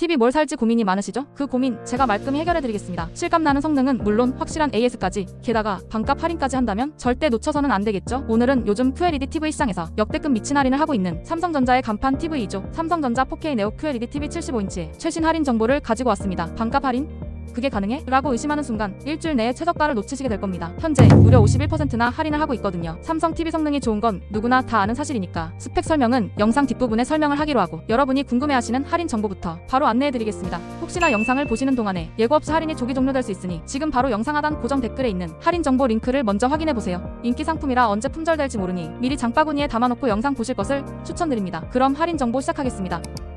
TV 뭘 살지 고민이 많으시죠? 그 고민 제가 말끔히 해결해드리겠습니다. 실감나는 성능은 물론 확실한 AS까지 게다가 반값 할인까지 한다면 절대 놓쳐서는 안 되겠죠? 오늘은 요즘 QLED TV 시장에서 역대급 미친 할인을 하고 있는 삼성전자의 간판 TV이죠. 삼성전자 4K 네오 QLED TV 75인치의 최신 할인 정보를 가지고 왔습니다. 반값 할인? 그게 가능해? 라고 의심하는 순간 일주일 내에 최저가를 놓치시게 될 겁니다. 현재 무려 51%나 할인을 하고 있거든요. 삼성 TV 성능이 좋은 건 누구나 다 아는 사실이니까 스펙 설명은 영상 뒷부분에 설명을 하기로 하고 여러분이 궁금해하시는 할인 정보부터 바로 안내해드리겠습니다. 혹시나 영상을 보시는 동안에 예고 없이 할인이 조기 종료될 수 있으니 지금 바로 영상 하단 고정 댓글에 있는 할인 정보 링크를 먼저 확인해보세요. 인기 상품이라 언제 품절될지 모르니 미리 장바구니에 담아놓고 영상 보실 것을 추천드립니다. 그럼 할인 정보 시작하겠습니다.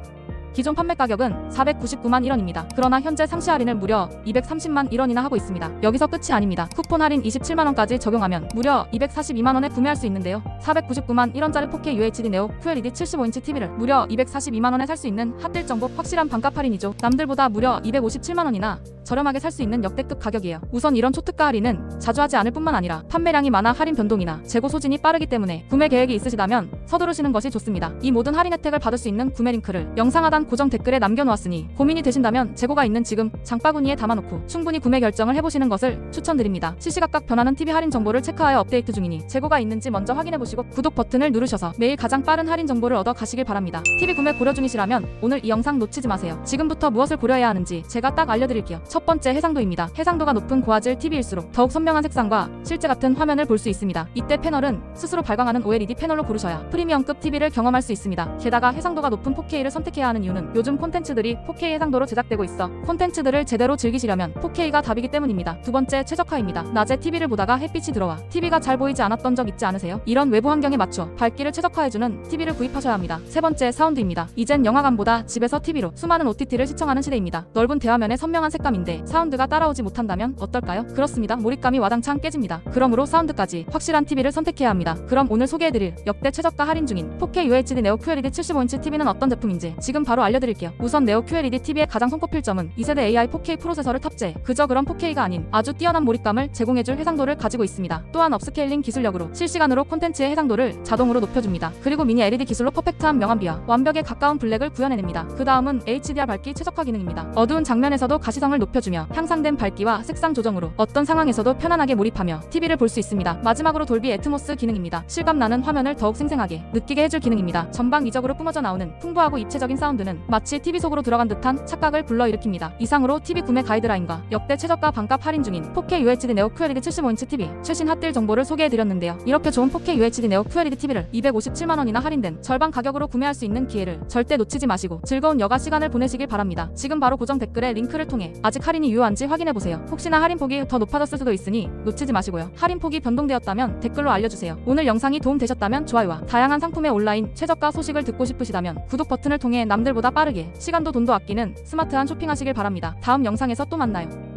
기존 판매 가격은 499만 1원입니다. 그러나 현재 상시 할인을 무려 230만 1원이나 하고 있습니다. 여기서 끝이 아닙니다. 쿠폰 할인 27만 원까지 적용하면 무려 242만 원에 구매할 수 있는데요. 499만 1원짜리 4K UHD 네오 QLED 75인치 TV를 무려 242만 원에 살 수 있는 핫딜 정보 확실한 반값 할인이죠. 남들보다 무려 257만 원이나 저렴하게 살 수 있는 역대급 가격이에요. 우선 이런 초특가 할인은 자주 하지 않을 뿐만 아니라 판매량이 많아 할인 변동이나 재고 소진이 빠르기 때문에 구매 계획이 있으시다면 서두르시는 것이 좋습니다. 이 모든 할인 혜택을 받을 수 있는 구매 링크를 영상 하단 고정 댓글에 남겨놓았으니 고민이 되신다면 재고가 있는 지금 장바구니에 담아놓고 충분히 구매 결정을 해보시는 것을 추천드립니다. 시시각각 변하는 TV 할인 정보를 체크하여 업데이트 중이니 재고가 있는지 먼저 확인해보시고 구독 버튼을 누르셔서 매일 가장 빠른 할인 정보를 얻어 가시길 바랍니다. TV 구매 고려 중이시라면 오늘 이 영상 놓치지 마세요. 지금부터 무엇을 고려해야 하는지 제가 딱 알려드릴게요. 첫 번째 해상도입니다. 해상도가 높은 고화질 TV일수록 더욱 선명한 색상과 실제 같은 화면을 볼 수 있습니다. 이때 패널은 스스로 발광하는 OLED 패널로 고르셔야 프리미엄급 TV를 경험할 수 있습니다. 게다가 해상도가 높은 4K를 선택해야 하는 이유는 요즘 콘텐츠들이 4K 해상도로 제작되고 있어 콘텐츠들을 제대로 즐기시려면 4K가 답이기 때문입니다. 두 번째 최적화입니다. 낮에 TV를 보다가 햇빛이 들어와 TV가 잘 보이지 않았던 적 있지 않으세요? 이런 외부 환경에 맞춰 밝기를 최적화해주는 TV를 구입하셔야 합니다. 세 번째 사운드입니다. 이젠 영화관보다 집에서 TV로 수많은 OTT를 시청하는 시대입니다. 넓은 대화면에 선명한 색감인데 사운드가 따라오지 못한다면 어떨까요? 그렇습니다. 몰입감이 와당창 깨집니다. 그러므로 사운드까지 확실한 TV를 선택해야 합니다. 그럼 오늘 소개해드릴 역대 최저가 할인 중인 4K UHD 네오 QLED 75인치 TV는 어떤 제품인지 지금 바로 알려드릴게요. 우선 네오 QLED TV의 가장 손꼽힐 점은 2세대 AI 4K 프로세서를 탑재. 그저 그런 4K가 아닌 아주 뛰어난 몰입감을 제공해줄 해상도를 가지고 있습니다. 또한 업스케일링 기술력으로 실시간으로 콘텐츠의 해상도를 자동으로 높여줍니다. 그리고 미니 LED 기술로 퍼펙트한 명암비와 완벽에 가까운 블랙을 구현해냅니다. 그 다음은 HDR 밝기 최적화 기능입니다. 어두운 장면에서도 가시성을 높여주며 향상된 밝기와 색상 조정으로 어떤 상황에서도 편안하게 몰입하며 TV를 볼 수 있습니다. 마지막으로 돌비 애트모스 기능입니다. 실감나는 화면을 더욱 생생하게 느끼게 해줄 기능입니다. 전방위적으로 뿜어져 나오는 풍부하고 입체적인 사운드는 마치 TV 속으로 들어간 듯한 착각을 불러일으킵니다. 이상으로 TV 구매 가이드라인과 역대 최저가 반값 할인 중인 4K UHD 네오 QLED 75인치 TV 최신 핫딜 정보를 소개해드렸는데요. 이렇게 좋은 4K UHD 네오 QLED TV를 257만 원이나 할인된 절반 가격으로 구매할 수 있는 기회를 절대 놓치지 마시고 즐거운 여가 시간을 보내시길 바랍니다. 지금 바로 고정 댓글에 링크를 통해 아직 할인이 유효한지 확인해보세요. 혹시나 할인 폭이 더 높아졌을 수도 있으니 놓치지 마시고요. 할인 폭이 변동되었다면 댓글로 알려주세요. 오늘 영상이 도움되셨다면 좋아요와 다양한 상품의 온라인 최저가 소식을 듣고 싶으시다면 구독 버튼을 통해 남들 보다 빠르게 시간도 돈도 아끼는 스마트한 쇼핑하시길 바랍니다. 다음 영상에서 또 만나요.